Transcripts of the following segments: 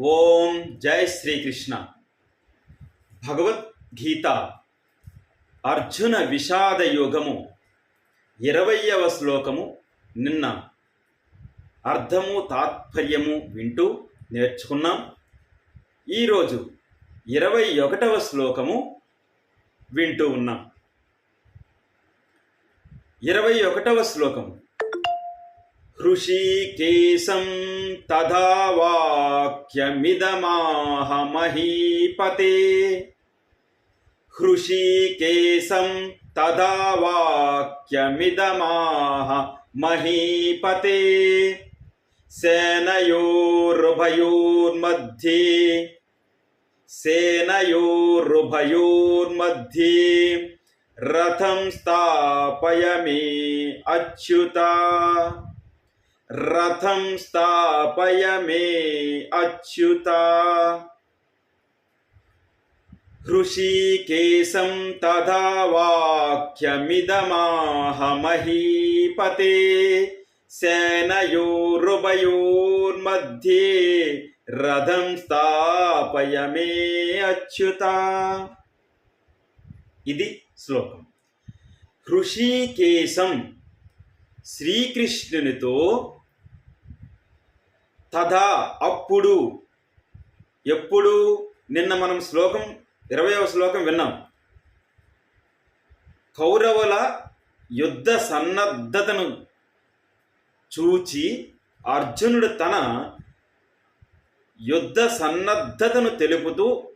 ఓం జై శ్రీకృష్ణ. భగవద్గీత అర్జున విషాద యోగము ఇరవయవ శ్లోకము నిన్న అర్థము తాత్పర్యము వింటూ నేర్చుకున్నాం. ఈరోజు ఇరవై ఒకటవ శ్లోకము వింటూ ఉన్నాం. ఇరవై ఒకటవ శ్లోకము ऋषिकेशं तदा वाक्यमिदमाहमहीपते। हृषिकेशं तदा वाक्यमिदमाह महीपते सेनयोरुभयोर्मध्ये सेनयोरुभयोर्मध्ये रथं स्थापय मे अच्युता। రథం స్థాపయ మే అచ్యుత. హృషీకేశం తథా వాక్యమిదమాహమహీపతే. సేనయోరుభయోర్मध्ये రథం స్థాపయ మే అచ్యుత. ఇది శ్లోకం. హృషీకేశం శ్రీకృష్ణునితో తథా అప్పుడు ఎప్పుడు నిన్న మనం శ్లోకం ఇరవయవ శ్లోకం విన్నాం. కౌరవుల యుద్ధ సన్నద్ధతను చూచి అర్జునుడు తన యుద్ధ సన్నద్ధతను తెలుపుతూ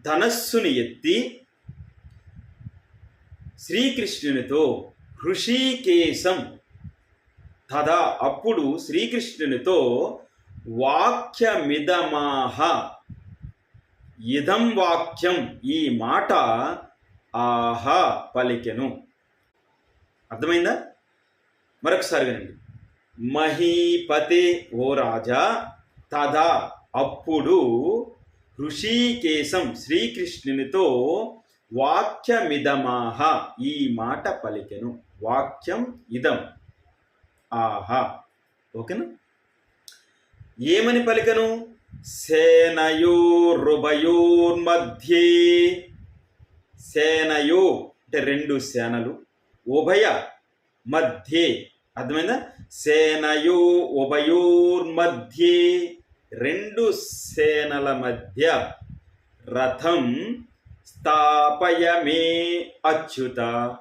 ధనస్సుని ఎత్తి శ్రీకృష్ణునితో హృషీకేశం. తదా అప్పుడు శ్రీకృష్ణునితో వాక్యమిదమాహ. ఇదం వాక్యం ఈ మాట ఆహా పలికెను. అర్థమైందా? మరొకసారి వినండి. మహీపతే ఓ రాజా తదా అప్పుడు ఋషికేశం శ్రీకృష్ణునితో వాక్యమిదమాహ ఈ మాట పలికెను. వాక్యం ఇదం. ఆహా. ఓకేనా? ఏమని పలికను? సేనయోరుభయోర్మధ్యే సేనయో అంటే రెండు సేనలు. ఉభయ మధ్యే. అర్థమైందా? సేనయో ఉభయోర్మధ్యే. రెండు సేనల మధ్య రథం స్థాపయమే అచ్యుత.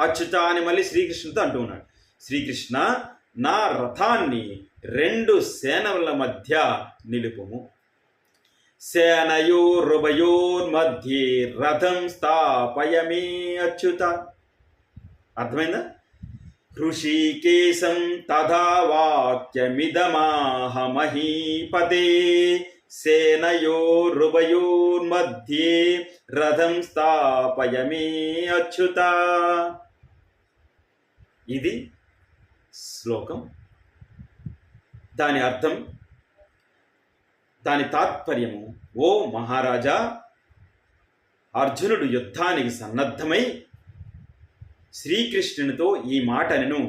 అచ్యుత అని మళ్ళీ శ్రీకృష్ణుతో అంటూ ఉన్నాడు. శ్రీకృష్ణ నా రథాన్ని రెండు సేనల మధ్య నిలుపుము. సేనయోరుభయోర్మధ్యే రథం స్థాపయమే అచ్యుత. అర్థమైందా? ఋషికేశం తథా వాక్యమిదమాహమహీపదే సేనయోరుభయోర్మధ్యే రథం స్థాపయమే అచ్యుత ఇది శ్లోకం దాని అర్థం దాని తాత్పర్యము ఓ మహారాజా అర్జునుడు యుద్ధానికి సన్నద్ధమై శ్రీకృష్ణునితో ఈ మాటను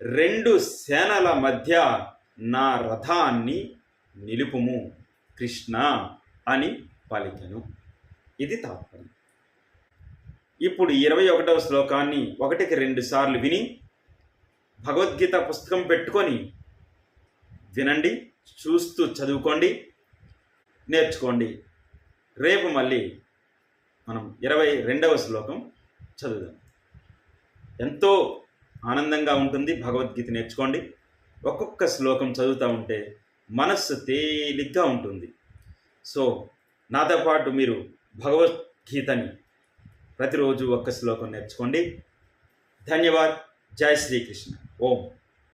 రెండు సేనల మధ్య నా రథాన్ని నిలుపుము. కృష్ణ అని పలికెను ఇది తాత్పర్యం. ఇప్పుడు ఇరవై ఒకటవ శ్లోకాన్ని ఒకటికి రెండు సార్లు విని భగవద్గీత పుస్తకం పెట్టుకొని వినండి చూస్తూ చదువుకోండి నేర్చుకోండి. రేపు మళ్ళీ మనం ఇరవై రెండవ శ్లోకం చదువుదాం. ఎంతో ఆనందంగా ఉంటుంది భగవద్గీత నేర్చుకోండి. ఒక్కొక్క శ్లోకం చదువుతూ ఉంటే మనస్సు తేలిగ్గా ఉంటుంది. సో నాతో పాటు మీరు భగవద్గీతని ప్రతిరోజు ఒక్క శ్లోకం నేర్చుకోండి. ధన్యవాద్. జై శ్రీకృష్ణ. ఓం.